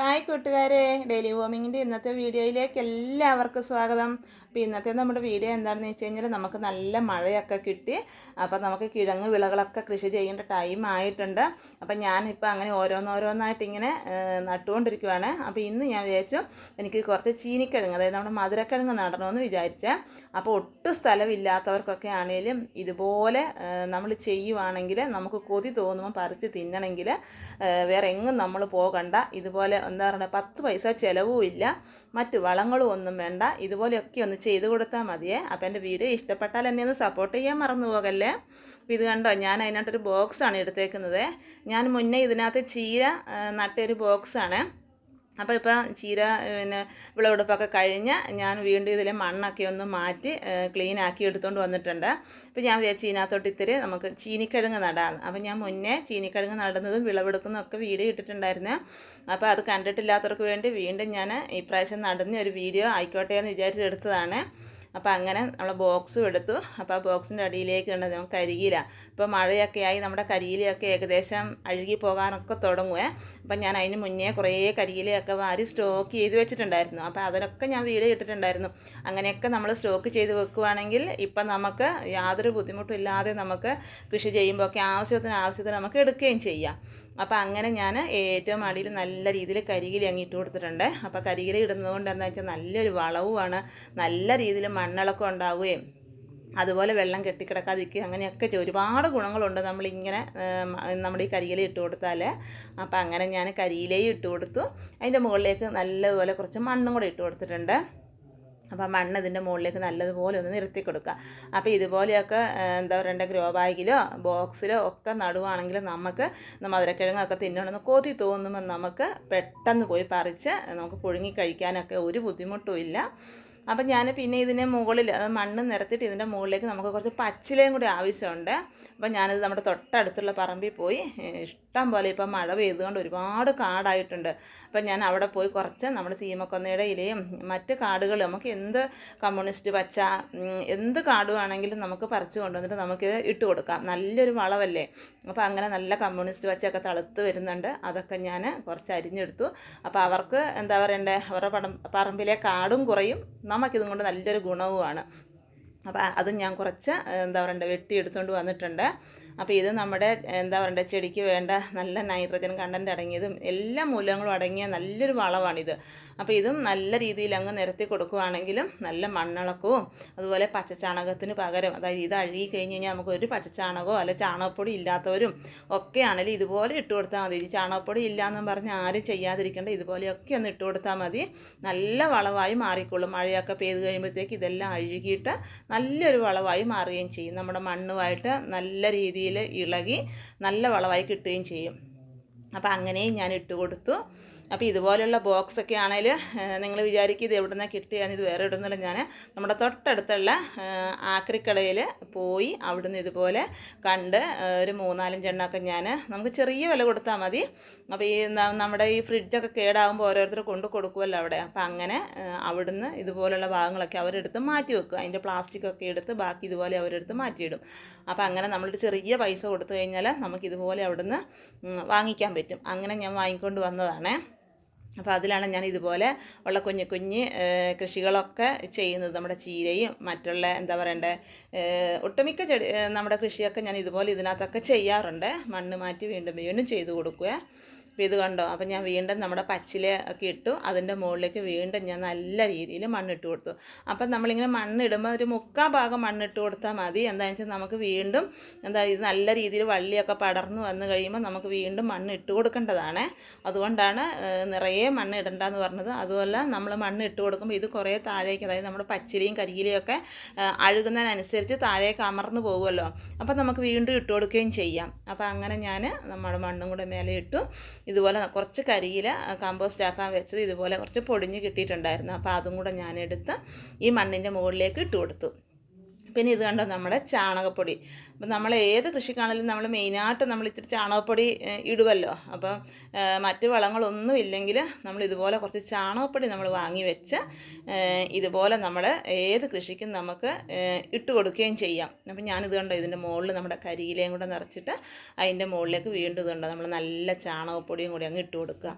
Hi കൂട്ടുകാരെ. Daily വോമിങ്ങിന്റെ ഇന്നത്തെ വീഡിയോയിലേക്ക് എല്ലാവർക്കും സ്വാഗതം. അപ്പോൾ ഇന്നത്തെ നമ്മുടെ വീഡിയോ എന്താണെന്ന് വെച്ച് കഴിഞ്ഞാൽ നമുക്ക് നല്ല മഴയൊക്കെ കിട്ടി. അപ്പോൾ നമുക്ക് കിഴങ്ങ് വിളകളൊക്കെ കൃഷി ചെയ്യേണ്ട ടൈം ആയിട്ടുണ്ട്. അപ്പോൾ ഞാനിപ്പോൾ അങ്ങനെ ഓരോന്നോരോന്നായിട്ട് ഇങ്ങനെ നട്ടുകൊണ്ടിരിക്കുവാണ്. അപ്പോൾ ഇന്ന് ഞാൻ വിചാരിച്ചു എനിക്ക് കുറച്ച് ചീനിക്കിഴങ്ങ് അതായത് നമ്മുടെ മധുരക്കിഴങ്ങ് നടണമെന്ന് വിചാരിച്ചേ. അപ്പോൾ ഒട്ടും സ്ഥലമില്ലാത്തവർക്കൊക്കെ ആണെങ്കിലും ഇതുപോലെ നമ്മൾ ചെയ്യുവാണെങ്കിൽ നമുക്ക് കൊതി തോന്നുമ്പോൾ പറിച്ച് തിന്നണമെങ്കിൽ വേറെ എങ്ങും നമ്മൾ പോകണ്ട. ഇതുപോലെ എന്താ പറയുക പത്ത് പൈസ ചിലവും ഇല്ല. മറ്റു വളങ്ങളും ഒന്നും വേണ്ട. ഇതുപോലെയൊക്കെ ഒന്ന് ചെയ്ത് കൊടുത്താൽ മതിയേ. അപ്പോൾ എന്റെ വീഡിയോ ഇഷ്ടപ്പെട്ടാൽ എന്നെ ഒന്ന് സപ്പോർട്ട് ചെയ്യാൻ മറന്നു പോകല്ലേ? ഇത് കണ്ടോ ഞാൻ അതിനകത്തൊരു ബോക്സാണ് എടുത്തേക്കുന്നത്. ഞാൻ മുന്നേ ഇതിനകത്ത് ചീര നട്ടൊരു ബോക്സാണ് അപ്പോൾ ഇപ്പോൾ ചീര പിന്നെ വിളവെടുപ്പൊക്കെ കഴിഞ്ഞ് ഞാൻ വീണ്ടും ഇതിലെ മണ്ണൊക്കെ ഒന്ന് മാറ്റി ക്ലീൻ ആക്കി എടുത്തുകൊണ്ട് വന്നിട്ടുണ്ട്. അപ്പോൾ ഞാൻ വിചാരിച്ചു ഇതിനകത്തോട്ട് ഇത്തിരി നമുക്ക് ചീനിക്കിഴങ്ങ് നടാം. അപ്പോൾ ഞാൻ മുന്നേ ചീനിക്കിഴങ്ങ് നടുന്നതും വിളവെടുക്കുന്നതൊക്കെ വീഡിയോ ഇട്ടിട്ടുണ്ടായിരുന്നു. അപ്പോൾ അത് കണ്ടിട്ടില്ലാത്തവർക്ക് വേണ്ടി വീണ്ടും ഞാൻ ഇപ്രാവശ്യം നടുന്ന ഒരു വീഡിയോ ആയിക്കോട്ടെ എന്ന് വിചാരിച്ചെടുത്തതാണ് അപ്പോൾ അങ്ങനെ നമ്മൾ ബോക്സും എടുത്തു. അപ്പോൾ ആ ബോക്സിന്റെ അടിയിലേക്ക് ഉണ്ട് നമുക്ക് കരിയില. ഇപ്പോൾ മഴയൊക്കെ ആയി നമ്മുടെ കരിയിലയൊക്കെ ഏകദേശം അഴുകി പോകാനൊക്കെ തുടങ്ങുവേ. അപ്പം ഞാൻ അതിന് മുന്നേ കുറേ കരിയിലയൊക്കെ വാരി സ്റ്റോക്ക് ചെയ്ത് വെച്ചിട്ടുണ്ടായിരുന്നു. അപ്പോൾ അതിനൊക്കെ ഞാൻ വീഡിയോ ഇട്ടിട്ടുണ്ടായിരുന്നു. അങ്ങനെയൊക്കെ നമ്മൾ സ്റ്റോക്ക് ചെയ്ത് വെക്കുവാണെങ്കിൽ ഇപ്പം നമുക്ക് യാതൊരു ബുദ്ധിമുട്ടും ഇല്ലാതെ നമുക്ക് കൃഷി ചെയ്യുമ്പോൾ ഒക്കെ ആവശ്യത്തിന് ആവശ്യത്തിന് നമുക്ക് എടുക്കുകയും ചെയ്യാം. അപ്പോൾ അങ്ങനെ ഞാൻ ഏറ്റവും അടിയിൽ നല്ല രീതിയിൽ കരികിലി അങ്ങ് ഇട്ട് കൊടുത്തിട്ടുണ്ട്. അപ്പോൾ കരികിലി ഇടുന്നത് കൊണ്ട് എന്താ വെച്ചാൽ നല്ലൊരു വളവുമാണ്. നല്ല രീതിയിൽ മണ്ണിളക്കം ഉണ്ടാവുകയും അതുപോലെ വെള്ളം കെട്ടിക്കിടക്കാതിരിക്കുക അങ്ങനെയൊക്കെ. ഒരുപാട് ഗുണങ്ങളുണ്ട് നമ്മളിങ്ങനെ നമ്മുടെ ഈ കരിയില ഇട്ട് കൊടുത്താൽ അപ്പോൾ അങ്ങനെ ഞാൻ കരിയിലയും ഇട്ട് കൊടുത്തു. അതിന്റെ മുകളിലേക്ക് നല്ലതുപോലെ കുറച്ച് മണ്ണും കൂടെ ഇട്ട് കൊടുത്തിട്ടുണ്ട്. അപ്പോൾ മണ്ണ് ഇതിന്റെ മുകളിലേക്ക് നല്ലതുപോലെ ഒന്ന് നിർത്തി കൊടുക്കുക. അപ്പോൾ ഇതുപോലെയൊക്കെ എന്താ പറയണ്ട ഗ്രോ ബാഗിലോ ബോക്സിലോ ഒക്കെ നടുവാണെങ്കിൽ നമുക്ക് മധുരക്കിഴങ്ങൊക്കെ തിന്നണമെന്ന് കൊതി തോന്നുമ്പോൾ നമുക്ക് പെട്ടെന്ന് പോയി പറിച്ച് നമുക്ക് പുഴുങ്ങി കഴിക്കാനൊക്കെ ഒരു ബുദ്ധിമുട്ടും ഇല്ല. അപ്പം ഞാൻ പിന്നെ ഇതിനെ മുകളിൽ അത് മണ്ണ് നിരത്തിയിട്ട് ഇതിന്റെ മുകളിലേക്ക് നമുക്ക് കുറച്ച് പച്ചിലയും കൂടി ആവശ്യമുണ്ട്. അപ്പം ഞാനിത് നമ്മുടെ തൊട്ടടുത്തുള്ള പറമ്പിൽ പോയി ഇഷ്ടം പോലെ ഇപ്പം മഴ പെയ്തുകൊണ്ട് ഒരുപാട് കാടായിട്ടുണ്ട്. അപ്പം ഞാൻ അവിടെ പോയി കുറച്ച് നമ്മുടെ സീമക്കൊന്നയുടെ ഇലയും മറ്റ് കാടുകൾ നമുക്ക് എന്ത് കമ്മ്യൂണിസ്റ്റ് പച്ച എന്ത് കാടുവാണെങ്കിലും നമുക്ക് പറിച്ച് കൊണ്ടുവന്നിട്ട് നമുക്ക് ഇട്ട് കൊടുക്കാം. നല്ലൊരു വളമല്ലേ? അപ്പോൾ അങ്ങനെ നല്ല കമ്മ്യൂണിസ്റ്റ് പച്ചയൊക്കെ തളുത്ത് വരുന്നുണ്ട്. അതൊക്കെ ഞാൻ കുറച്ച് അരിഞ്ഞെടുത്തു. അപ്പോൾ അവർക്ക് എന്താ പറയണ്ടേ? അവരുടെ പറമ്പിലെ കാടും കുറയും. നമുക്കിതും കൊണ്ട് നല്ലൊരു ഗുണവുമാണ്. അപ്പോൾ അത് ഞാൻ കുറച്ച് എന്താ പറയണ്ടേ വെട്ടിയെടുത്തുകൊണ്ട് വന്നിട്ടുണ്ട്. അപ്പോൾ ഇത് നമ്മുടെ എന്താ പറയണ്ടേ ചെടിക്ക് വേണ്ട നല്ല നൈട്രജൻ കണ്ടന്റ് അടങ്ങിയതും എല്ലാ മൂലങ്ങളും അടങ്ങിയ നല്ലൊരു വളമാണിത്. അപ്പോൾ ഇതും നല്ല രീതിയിൽ അങ്ങ് നിരത്തി കൊടുക്കുകയാണെങ്കിലും നല്ല മണ്ണിളക്കവും അതുപോലെ പച്ചച്ചാണകത്തിന് പകരം അതായത് ഇത് അഴുകി കഴിഞ്ഞ് കഴിഞ്ഞാൽ നമുക്ക് ഒരു പച്ചച്ചാണകമോ അല്ല ചാണകപ്പൊടി ഇല്ലാത്തവരും ഒക്കെ ആണെങ്കിലും ഇതുപോലെ ഇട്ട് കൊടുത്താൽ മതി. ചാണകപ്പൊടി ഇല്ലയെന്നും പറഞ്ഞ് ആരും ചെയ്യാതിരിക്കേണ്ട. ഇതുപോലെയൊക്കെ ഒന്ന് ഇട്ട് കൊടുത്താൽ മതി. നല്ല വളമായി മാറിക്കൊള്ളും. മഴയൊക്കെ പെയ്ത് കഴിയുമ്പോഴത്തേക്ക് ഇതെല്ലാം അഴുകിയിട്ട് നല്ലൊരു വളമായി മാറുകയും ചെയ്യും. നമ്മുടെ മണ്ണുമായിട്ട് നല്ല രീതിയിൽ ഇളകി നല്ല വളമായി കിട്ടുകയും ചെയ്യും. അപ്പോൾ അങ്ങനെയും ഞാൻ ഇട്ട് കൊടുത്തു. അപ്പോൾ ഇതുപോലെയുള്ള ബോക്സൊക്കെ ആണെങ്കിൽ നിങ്ങൾ വിചാരിക്കും ഇത് എവിടെ നിന്നാണ് കിട്ടിയാൽ ഇത് വേറെ ഇടുന്നില്ല ഞാൻ നമ്മുടെ തൊട്ടടുത്തുള്ള ആക്രിക്കടയിൽ പോയി അവിടുന്ന് ഇതുപോലെ കണ്ട് ഒരു മൂന്നാലഞ്ചെണ്ണമൊക്കെ ഞാൻ നമുക്ക് ചെറിയ വില കൊടുത്താൽ മതി. അപ്പോൾ ഈ നമ്മുടെ ഈ ഫ്രിഡ്ജൊക്കെ കേടാകുമ്പോൾ ഓരോരുത്തർ കൊണ്ട് കൊടുക്കുമല്ലോ അവിടെ. അപ്പോൾ അങ്ങനെ അവിടുന്ന് ഇതുപോലുള്ള ഭാഗങ്ങളൊക്കെ അവരെടുത്ത് മാറ്റി വെക്കും. അതിന്റെ പ്ലാസ്റ്റിക്കൊക്കെ എടുത്ത് ബാക്കി ഇതുപോലെ അവരെടുത്ത് മാറ്റിയിടും. അപ്പോൾ അങ്ങനെ നമ്മളൊരു ചെറിയ പൈസ കൊടുത്തു കഴിഞ്ഞാൽ നമുക്കിതുപോലെ അവിടുന്ന് വാങ്ങിക്കാൻ പറ്റും. അങ്ങനെ ഞാൻ വാങ്ങിക്കൊണ്ട് വന്നതാണേ. അപ്പോൾ അതിലാണ് ഞാൻ ഇതുപോലെ ഉള്ള കുഞ്ഞു കുഞ്ഞ് കൃഷികളൊക്കെ ചെയ്യുന്നത്. നമ്മുടെ ചീരയും മറ്റുള്ള എന്താ പറയണ്ടേ ഒട്ടുമിക്ക ചെടി നമ്മുടെ കൃഷിയൊക്കെ ഞാൻ ഇതുപോലെ ഇതിനകത്തൊക്കെ ചെയ്യാറുണ്ട്. മണ്ണ് മാറ്റി വീണ്ടും വീണ്ടും ചെയ്തു കൊടുക്കുക. അപ്പോൾ ഇത് കണ്ടോ? അപ്പോൾ ഞാൻ വീണ്ടും നമ്മുടെ പച്ചില ഒക്കെ ഇട്ടു. അതിന്റെ മുകളിലേക്ക് വീണ്ടും ഞാൻ നല്ല രീതിയിൽ മണ്ണിട്ട് കൊടുത്തു. അപ്പം നമ്മളിങ്ങനെ മണ്ണിടുമ്പോൾ ഒരു മുക്കാൽ ഭാഗം മണ്ണിട്ട് കൊടുത്താൽ മതി. എന്താണെന്ന് വെച്ചാൽ നമുക്ക് വീണ്ടും എന്താ ഇത് നല്ല രീതിയിൽ വള്ളിയൊക്കെ പടർന്നു വന്നു കഴിയുമ്പോൾ നമുക്ക് വീണ്ടും മണ്ണ് ഇട്ട് കൊടുക്കേണ്ടതാണ്. അതുകൊണ്ടാണ് നിറയെ മണ്ണ് ഇടണ്ടെന്ന് പറഞ്ഞത്. അതുമല്ല നമ്മൾ മണ്ണ് ഇട്ട് കൊടുക്കുമ്പോൾ ഇത് കുറേ താഴേക്ക് അതായത് നമ്മുടെ പച്ചിലയും കരിയിലയും ഒക്കെ അഴുകുന്നതിനനുസരിച്ച് താഴേക്ക് അമർന്നു പോകുമല്ലോ. അപ്പം നമുക്ക് വീണ്ടും ഇട്ട് കൊടുക്കുകയും ചെയ്യാം. അപ്പോൾ അങ്ങനെ ഞാൻ നമ്മുടെ മണ്ണും കൂടെ മേലെ ഇട്ടു. ഇതുപോലെ കുറച്ച് കരിയില കമ്പോസ്റ്റ് ആക്കാൻ വെച്ചത് ഇതുപോലെ കുറച്ച് പൊടിഞ്ഞ് കിട്ടിയിട്ടുണ്ടായിരുന്നു. അപ്പോൾ അതും കൂടെ ഞാനെടുത്ത് ഈ മണ്ണിന്റെ മുകളിലേക്ക് ഇട്ട് കൊടുത്തു പിന്നെ ഇത് കണ്ടോ നമ്മുടെ ചാണകപ്പൊടി. അപ്പം നമ്മൾ ഏത് കൃഷിക്കാണെങ്കിലും നമ്മൾ മെയിനായിട്ട് നമ്മൾ ഇത്തിരി ചാണകപ്പൊടി ഇടുമല്ലോ അപ്പം മറ്റ് വളങ്ങളൊന്നും ഇല്ലെങ്കിൽ നമ്മൾ ഇതുപോലെ കുറച്ച് ചാണകപ്പൊടി നമ്മൾ വാങ്ങി വെച്ച് ഇതുപോലെ നമ്മൾ ഏത് കൃഷിക്കും നമുക്ക് ഇട്ട് കൊടുക്കുകയും ചെയ്യാം. അപ്പം ഞാനിത് കണ്ടോ ഇതിന്റെ മുകളിൽ നമ്മുടെ കരിയിലയും കൂടെ നിറച്ചിട്ട് അതിന്റെ മുകളിലേക്ക് വീണ്ടും ഇതുണ്ടോ നമ്മൾ നല്ല ചാണകപ്പൊടിയും കൂടി അങ്ങ് ഇട്ട് കൊടുക്കുക.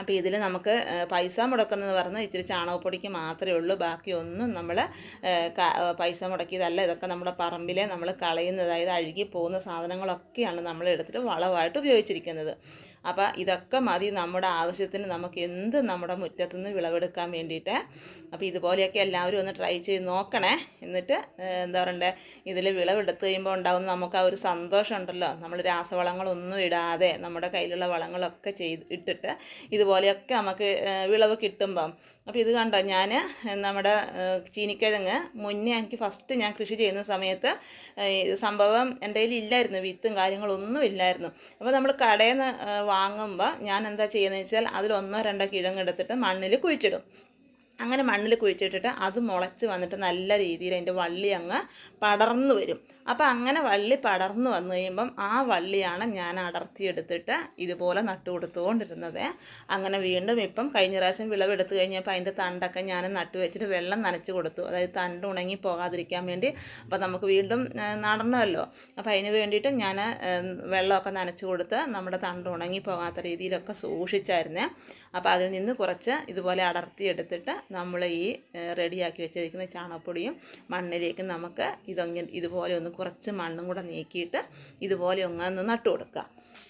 അപ്പോൾ ഇതിൽ നമുക്ക് പൈസ മുടക്കുന്നത് പറഞ്ഞാൽ ഇച്ചിരി ചാണകപ്പൊടിക്ക് മാത്രമേ ഉള്ളൂ. ബാക്കിയൊന്നും നമ്മൾ പൈസ മുടക്കിയതല്ല. ഇതൊക്കെ നമ്മുടെ പറമ്പിലെ നമ്മൾ കളയുന്നത്. അതായത് അഴുകി പോകുന്ന സാധനങ്ങളൊക്കെയാണ് നമ്മൾ എടുത്തിട്ട് വളമായിട്ട് ഉപയോഗിച്ചിരിക്കുന്നത്. അപ്പോൾ ഇതൊക്കെ മതി നമ്മുടെ ആവശ്യത്തിന് നമുക്ക് എന്ത് നമ്മുടെ മുറ്റത്തുനിന്ന് വിളവെടുക്കാൻ വേണ്ടിയിട്ട്. അപ്പോൾ ഇതുപോലെയൊക്കെ എല്ലാവരും ഒന്ന് ട്രൈ ചെയ്ത് നോക്കണേ. എന്നിട്ട് എന്താ പറയണ്ടേ ഇതിൽ വിളവെടുത്ത് കഴിയുമ്പോൾ ഉണ്ടാകുന്ന നമുക്ക് ആ ഒരു സന്തോഷം ഉണ്ടല്ലോ. നമ്മൾ രാസവളങ്ങളൊന്നും ഇടാതെ നമ്മുടെ കയ്യിലുള്ള വളങ്ങളൊക്കെ ചെയ്ത് ഇട്ടിട്ട് ഇതുപോലെയൊക്കെ നമുക്ക് വിളവ് കിട്ടുമ്പം. അപ്പോൾ ഇത് കണ്ടോ ഞാൻ നമ്മുടെ ചീനിക്കിഴങ്ങ് മുന്നേ എനിക്ക് ഫസ്റ്റ് ഞാൻ കൃഷി ചെയ്യുന്ന സമയത്ത് സംഭവം എന്റെ കയ്യിൽ ഇല്ലായിരുന്നു വിത്തും കാര്യങ്ങളൊന്നും ഇല്ലായിരുന്നു. അപ്പോൾ നമ്മൾ കടയിൽ നിന്ന് വാങ്ങുമ്പോൾ ഞാൻ എന്താ ചെയ്യുന്നത് വെച്ചാൽ അതിൽ ഒന്നോ രണ്ടോ കിഴങ്ങെടുത്തിട്ട് മണ്ണിൽ കുഴിച്ചിടും. അങ്ങനെ മണ്ണിൽ കുഴിച്ചിട്ടിട്ട് അത് മുളച്ച് വന്നിട്ട് നല്ല രീതിയിൽ അതിന്റെ വള്ളി അങ്ങ് പടർന്നു വരും. അപ്പോൾ അങ്ങനെ വള്ളി പടർന്നു വന്നു കഴിയുമ്പം ആ വള്ളിയാണ് ഞാൻ അടർത്തിയെടുത്തിട്ട് ഇതുപോലെ നട്ടു കൊടുത്തുകൊണ്ടിരുന്നത്. അങ്ങനെ വീണ്ടും ഇപ്പം കഴിഞ്ഞ പ്രാവശ്യം വിളവെടുത്ത് കഴിഞ്ഞപ്പോൾ അതിന്റെ തണ്ടൊക്കെ ഞാൻ നട്ടു വെച്ചിട്ട് വെള്ളം നനച്ച് കൊടുത്തു. അതായത് തണ്ട് ഉണങ്ങി പോകാതിരിക്കാൻ വേണ്ടി അപ്പോൾ നമുക്ക് വീണ്ടും നടണമല്ലോ. അപ്പോൾ അതിന് വേണ്ടിയിട്ട് ഞാൻ വെള്ളമൊക്കെ നനച്ച് കൊടുത്ത് നമ്മുടെ തണ്ട് ഉണങ്ങി പോകാത്ത രീതിയിലൊക്കെ സൂക്ഷിച്ചായിരുന്നേ. അപ്പോൾ അതിൽ നിന്ന് കുറച്ച് ഇതുപോലെ അടർത്തിയെടുത്തിട്ട് നമ്മൾ ഈ റെഡിയാക്കി വെച്ചിരിക്കുന്ന ചാണകപ്പൊടിയും മണ്ണിലേക്ക് നമുക്ക് ഇതങ്ങനെ ഇതുപോലെ ഒന്ന് കുറച്ച് മണ്ണും കൂടെ നീക്കിയിട്ട് ഇതുപോലെ ഒന്ന് നട്ടു കൊടുക്കുക.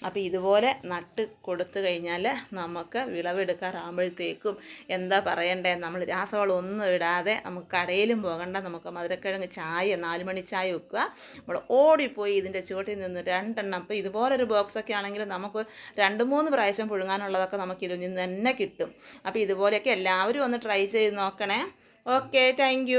അപ്പോൾ ഇതുപോലെ നട്ട് കൊടുത്തു കഴിഞ്ഞാൽ നമുക്ക് വിളവെടുക്കാറാകുമ്പോഴത്തേക്കും എന്താ പറയണ്ടേ? നമ്മൾ രാസവളം ഒന്നും ഇടാതെ നമുക്ക് കടയിലും പോകണ്ട നമുക്ക് മധുരക്കിഴങ്ങ് ചായ നാലുമണി ചായ വെക്കുക. നമ്മൾ ഓടിപ്പോയി ഇതിന്റെ ചുവട്ടിൽ നിന്ന് രണ്ടെണ്ണം അപ്പോൾ ഇതുപോലൊരു ബോക്സൊക്കെ ആണെങ്കിൽ നമുക്ക് രണ്ട് മൂന്ന് പ്രാവശ്യം പുഴുങ്ങാനുള്ളതൊക്കെ നമുക്ക് ഇതിൽ നിന്ന് തന്നെ കിട്ടും. അപ്പോൾ ഇതുപോലെയൊക്കെ എല്ലാവരും ഒന്ന് ട്രൈ ചെയ്ത് നോക്കണേ. Okay thank